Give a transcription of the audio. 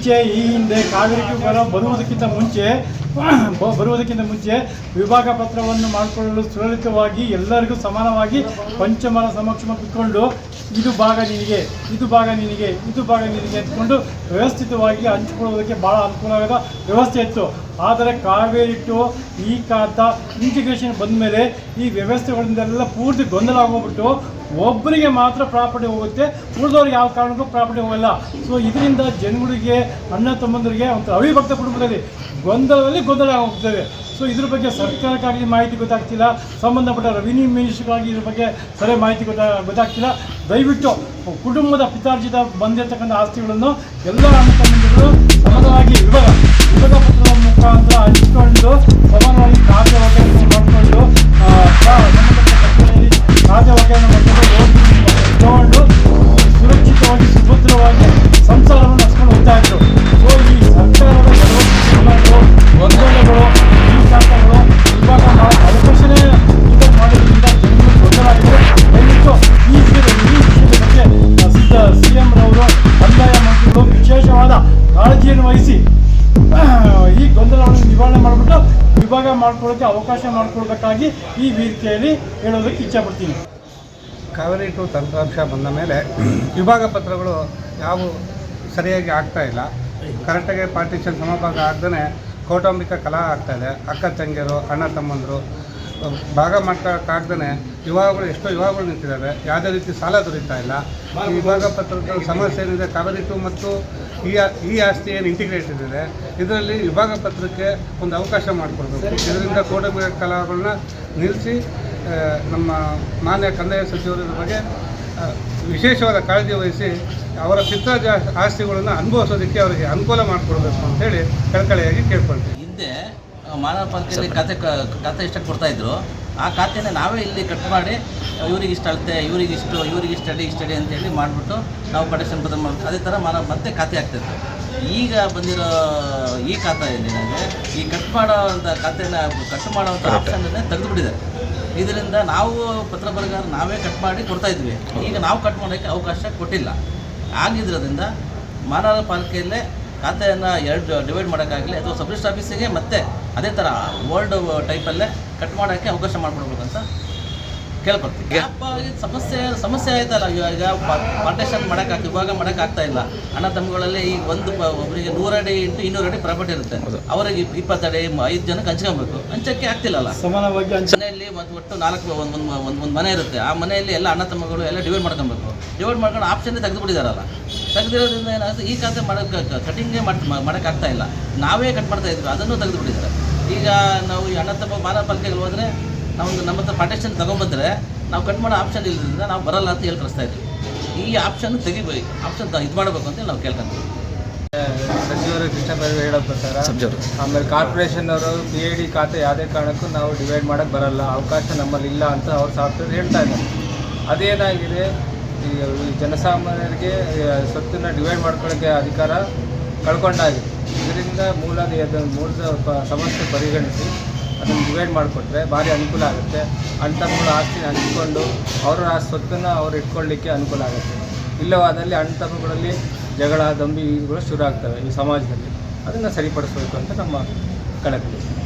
ಮುಂಚೆ ಈ ಹಿಂದೆ ಕಾವೇರಿ ಬರೋ ಬರುವುದಕ್ಕಿಂತ ಮುಂಚೆ ಬರುವುದಕ್ಕಿಂತ ಮುಂಚೆ ವಿಭಾಗ ಪತ್ರವನ್ನು ಮಾಡಿಕೊಳ್ಳಲು ಸುಲಲಿತವಾಗಿ ಎಲ್ಲರಿಗೂ ಸಮಾನವಾಗಿ ಪಂಚಮರ ಸಮಕ್ಷಮ ಕುತ್ಕೊಂಡು, ಇದು ಭಾಗ ನಿನಗೆ, ಇದು ಭಾಗ ನಿನಗೆ, ಇದು ಭಾಗ ನಿನಗೆ ಅಂದ್ಕೊಂಡು ವ್ಯವಸ್ಥಿತವಾಗಿ ಹಂಚಿಕೊಳ್ಳುವುದಕ್ಕೆ ಭಾಳ ಅನುಕೂಲವಾದ ವ್ಯವಸ್ಥೆ ಇತ್ತು. ಆದರೆ ಕಾವೇರಿ ಟು ಈ ಕಾತ ಇಂಟಿಗ್ರೇಷನ್ ಬಂದ ಮೇಲೆ ಈ ವ್ಯವಸ್ಥೆಗಳಿಂದೆಲ್ಲ ಪೂರ್ತಿ ಗೊಂದಲ ಆಗೋಗ್ಬಿಟ್ಟು ಒಬ್ಬರಿಗೆ ಮಾತ್ರ ಪ್ರಾಪರ್ಟಿ ಹೋಗುತ್ತೆ, ಉಳಿದವ್ರಿಗೆ ಯಾವ ಕಾರಣಕ್ಕೂ ಪ್ರಾಪರ್ಟಿ ಹೋಗಲ್ಲ. ಸೊ ಇದರಿಂದ ಜನಗಳಿಗೆ, ಅಣ್ಣ ತಮ್ಮಂದರಿಗೆ ಒಂದು ಅವಿಭಕ್ತ ಕುಟುಂಬದಲ್ಲಿ ಗೊಂದಲದಲ್ಲಿ ಗೊಂದಲ ಹೋಗ್ತೇವೆ ಸೊ ಇದ್ರ ಬಗ್ಗೆ ಸರ್ಕಾರಕ್ಕಾಗಿ ಮಾಹಿತಿ ಗೊತ್ತಾಗ್ತಿಲ್ಲ, ಸಂಬಂಧಪಟ್ಟ ರೆವಿನ್ಯೂ ಮಿನಿಸ್ಟ್ರಿಗಾಗಿ ಇದ್ರ ಬಗ್ಗೆ ಸರಿ ಮಾಹಿತಿ ಗೊತ್ತಾ, ಗೊತ್ತಾಗ್ತಿಲ್ಲ. ದಯವಿಟ್ಟು ಕುಟುಂಬದ ಪಿತಾರ್ಜಿತ ಬಂದಿರತಕ್ಕಂಥ ಆಸ್ತಿಗಳನ್ನು ಎಲ್ಲ ಅಣ್ಣ ತಮ್ಮಂದಿರು ಸಮಾನವಾಗಿ ವಿಭಾಗ ವಿಭಾಗ ಪತ್ರದ ಮುಖಾಂತರ ಹಂಚಿಕೊಂಡು ಸಮಾನವಾಗಿ ವಹಿಸಿ ಈ ಗೊಂದಲವನ್ನು ನಿವಾರಣೆ ಮಾಡಿಬಿಟ್ಟು ವಿಭಾಗ ಮಾಡಿಕೊಳ್ಳೋಕ್ಕೆ ಅವಕಾಶ ಮಾಡಿಕೊಡ್ಬೇಕಾಗಿ ಈ ವೇದಿಕೆಯಲ್ಲಿ ಹೇಳೋದಕ್ಕೆ ಇಚ್ಛಪಡ್ತೀನಿ ಕಾವೇರಿ ಟು ತಂತ್ರಾಂಶ ಬಂದ ಮೇಲೆ ವಿಭಾಗ ಪತ್ರಗಳು ಯಾವ ಸರಿಯಾಗಿ ಆಗ್ತಾ ಇಲ್ಲ. ಕರೆಕ್ಟಾಗಿ ಪಾರ್ಟಿಷನ್ ಸಮಭಾಗ ಆಗ್ದೇ ಕೌಟುಂಬಿಕ ಕಲಹ ಆಗ್ತಾಯಿದೆ ಅಕ್ಕ, ತಂಗಿಯರು, ಅಣ್ಣ, ತಮ್ಮಂದರು ಭಾಗ ಮಾಡ್ಕೊಳಕ್ಕಾಗ್ದೇ ವಿವಾಹಗಳು, ಎಷ್ಟೋ ವಿವಾಹಗಳು ನಿಂತಿದ್ದಾರೆ ಯಾವುದೇ ರೀತಿ ಸಾಲ ದೊರೀತಾ ಇಲ್ಲ. ಈ ವಿಭಾಗ ಪತ್ರದ ಸಮಸ್ಯೆ ಏನಿದೆ, ಕಾವೇರಿ ಮತ್ತು ಈ ಈ ಆಸ್ತಿ ಏನು ಇಂಟಿಗ್ರೇಟೆಡ್ ಇದೆ ಇದರಲ್ಲಿ ವಿಭಾಗ ಪತ್ರಕ್ಕೆ ಒಂದು ಅವಕಾಶ ಮಾಡಿಕೊಡ್ಬೇಕು. ಇದರಿಂದ ಕೌಟುಂಬಿಕ ಕಲಾಪಗಳನ್ನ ನಿಲ್ಲಿಸಿ ನಮ್ಮ ಮಾನ್ಯ ಕಂದಾಯ ಸಚಿವರ ಬಗ್ಗೆ ವಿಶೇಷವಾದ ಕಾಳಜಿ ವಹಿಸಿ ಅವರ ಪಿತ್ರಾಜ ಆಸ್ತಿಗಳನ್ನು ಅನುಭವಿಸೋದಕ್ಕೆ ಅವರಿಗೆ ಅನುಕೂಲ ಮಾಡಿಕೊಡ್ಬೇಕು ಅಂತೇಳಿ ಕಳಕಳಿಯಾಗಿ ಕೇಳ್ಕೊಳ್ತೀವಿ ಹಿಂದೆ ಮಾನವ ಪಾಲಿಕೆಯಲ್ಲಿ ಖಾತೆ ಖಾತೆ ಇಷ್ಟಕ್ಕೆ ಕೊಡ್ತಾ ಇದ್ರು. ಆ ಖಾತೆನ ನಾವೇ ಇಲ್ಲಿ ಕಟ್ ಮಾಡಿ ಇವ್ರಿಗೆ ಇಷ್ಟು ಅಳತೆ ಇವ್ರಿಗೆ ಇಷ್ಟು ಇವ್ರಿಗೆ ಸ್ಟಡಿ ಅಡಿ ಅಂತೇಳಿ ಮಾಡಿಬಿಟ್ಟು ನಾವು ಕಡೆಕ್ಷನ್ ಬದಲು ಮಾಡ್ತೀವಿ ಅದೇ ಥರ ಮಾನವ ಮತ್ತೆ ಖಾತೆ ಆಗ್ತಿತ್ತು ಈಗ ಬಂದಿರೋ ಈ ಖಾತೆ ಏನಿದೆ ಈ ಕಟ್ ಮಾಡೋವಂಥ ಖಾತೆನ ಕಟ್ ಮಾಡೋವಂಥ ಆಪ್ಷನ್ನೇ ತೆಗೆದುಬಿಟ್ಟಿದೆ. ಇದರಿಂದ ನಾವು ಪತ್ರ ಬರಗಾರ ನಾವೇ ಕಟ್ ಮಾಡಿ ಕೊಡ್ತಾ ಇದ್ವಿ. ಈಗ ನಾವು ಕಟ್ ಮಾಡೋಕ್ಕೆ ಅವಕಾಶ ಕೊಟ್ಟಿಲ್ಲ. ಆಗಿದ್ದರಿಂದ ಮಾನವ ಪಾಲಿಕೆಯಲ್ಲೇ ಖಾತೆಯನ್ನು ಎರಡು ಡಿವೈಡ್ ಮಾಡೋಕ್ಕಾಗಲಿ ಅಥವಾ ಸಬ್ ಆಫೀಸಿಗೆ ಮತ್ತೆ ಅದೇ ಥರ ಓಲ್ಡ್ ಟೈಪಲ್ಲೇ ಕಟ್ ಮಾಡೋಕ್ಕೆ ಅವಕಾಶ ಮಾಡಿಕೊಡ್ಬೇಕಂತ ಕೇಳ್ಕೊಡ್ತೀವಿ ಅಪ್ಪ, ಇದು ಸಮಸ್ಯೆ ಸಮಸ್ಯೆ ಆಯ್ತಲ್ಲ ಇವಾಗ ಪಾರ್ಟೇಷನ್ ಮಾಡೋಕ್ಕಾಗ ಇವಾಗ ಮಾಡೋಕ್ಕಾಗ್ತಾ ಇಲ್ಲ. ಅಣ್ಣ ತಮ್ಮಗಳಲ್ಲಿ ಈಗ ಒಂದು ಪ- ಒಬ್ಬರಿಗೆ ನೂರಡಿ ಇಂಟು ಇನ್ನೂರು ಅಡಿ ಪ್ರಾಪರ್ಟಿ ಇರುತ್ತೆ. ಅವರಿಗೆ ಇಪ್ಪತ್ತಡಿ ಐದು ಜನಕ್ಕೆ ಹಂಚ್ಕೊಬೇಕು. ಹಂಚಕ್ಕೆ ಆಗ್ತಿಲ್ಲಲ್ಲ. ಸಮಾನವಾಗಿ ಮನೆಯಲ್ಲಿ ಮತ್ತು ಒಟ್ಟು ನಾಲ್ಕು ಒಂದು ಒಂದು ಒಂದು ಒಂದು ಮನೆ ಇರುತ್ತೆ. ಆ ಮನೆಯಲ್ಲಿ ಎಲ್ಲ ಅಣ್ಣ ತಮ್ಮಗಳು ಎಲ್ಲ ಡಿವೈಡ್ ಮಾಡ್ಕೊಬೇಕು. ಡಿವೈಡ್ ಮಾಡ್ಕೊಂಡು ಆಪ್ಷನ್ನೇ ತೆಗೆದುಬಿಟ್ಟಿದಾರಲ್ಲ. ತೆಗೆದಿರೋದ್ರಿಂದ ಏನಾಗುತ್ತೆ? ಈ ಖಾತೆ ಮಾಡೋಕ್ಕೆ ಕಟಿಂಗೇ ಮಾಡಿ ಮಾಡೋಕ್ಕಾಗ್ತಾ ಇಲ್ಲ. ನಾವೇ ಕಟ್ ಮಾಡ್ತಾ ಇದ್ವಿ ಅದನ್ನು ತೆಗೆದುಬಿಟ್ಟಿದ್ದಾರೆ. ಈಗ ನಾವು ಈ ಅಣ್ಣ ತಮ್ಮ ಹೋದರೆ ನಾವು ನಮ್ಮ ಹತ್ರ ಪಾರ್ಟೇಷನ್ ತೊಗೊಂಬಂದರೆ ನಾವು ಕಟ್ ಮಾಡೋ ಆಪ್ಷನ್ ಇಲ್ಲದ್ರಿಂದ ನಾವು ಬರಲ್ಲ ಅಂತ ಹೇಳಿ ಕಳಿಸ್ತಾ ಇದ್ವಿ. ಈ ಆಪ್ಷನ್ ತೆಗಿಬೇಕು ಆಪ್ಷನ್ ಇದು ಮಾಡಬೇಕು ಅಂತ ನಾವು ಕೇಳ್ಕೊಂತೀವಿ ಸಚಿವರು ಕೃಷ್ಣ ಹೇಳೋ ಪ್ರಕಾರ ಆಮೇಲೆ ಕಾರ್ಪೊರೇಷನ್ ಅವರು ಪಿ ಎ ಡಿ ಖಾತೆ ಯಾವುದೇ ಕಾರಣಕ್ಕೂ ನಾವು ಡಿವೈಡ್ ಮಾಡೋಕ್ಕೆ ಬರಲ್ಲ ಅವಕಾಶ ನಮ್ಮಲ್ಲಿ ಇಲ್ಲ ಅಂತ ಅವ್ರು ಸಾಫ್ಟ್ವೇರ್ ಹೇಳ್ತಾ ಇದ್ದಾರೆ. ಅದೇನಾಗಿದೆ ಈ ಜನಸಾಮಾನ್ಯರಿಗೆ ಸ್ವತ್ತನ್ನು ಡಿವೈಡ್ ಮಾಡ್ಕೊಳ್ಳೋಕ್ಕೆ ಅಧಿಕಾರ ಕಳ್ಕೊಂಡಾಗಿದೆ. ಇದರಿಂದ ಅದನ್ನು ಮೂಲದ ಪ- ಸಮಸ್ಯೆ ಪರಿಗಣಿಸಿ ಅದನ್ನು ಡಿವೈಡ್ ಮಾಡಿಕೊಟ್ರೆ ಭಾರಿ ಅನುಕೂಲ ಆಗುತ್ತೆ. ಅಣ್ತಮ್ಮಗಳು ಆಸ್ತಿನ ಹಂಚಿಕೊಂಡು ಅವರ ಆ ಸ್ವತ್ತನ್ನು ಅವ್ರು ಇಟ್ಕೊಳ್ಳಿಕ್ಕೆ ಅನುಕೂಲ ಆಗುತ್ತೆ. ಇಲ್ಲವಾದಲ್ಲಿ ಅಣ್ತಮ್ಮಗಳಲ್ಲಿ ಜಗಳ ದಂಬಿಗಳು ಶುರು ಆಗ್ತವೆ ಈ ಸಮಾಜದಲ್ಲಿ. ಅದನ್ನು ಸರಿಪಡಿಸಬೇಕು ಅಂತ ನಮ್ಮ ಕಳಕಳಿ.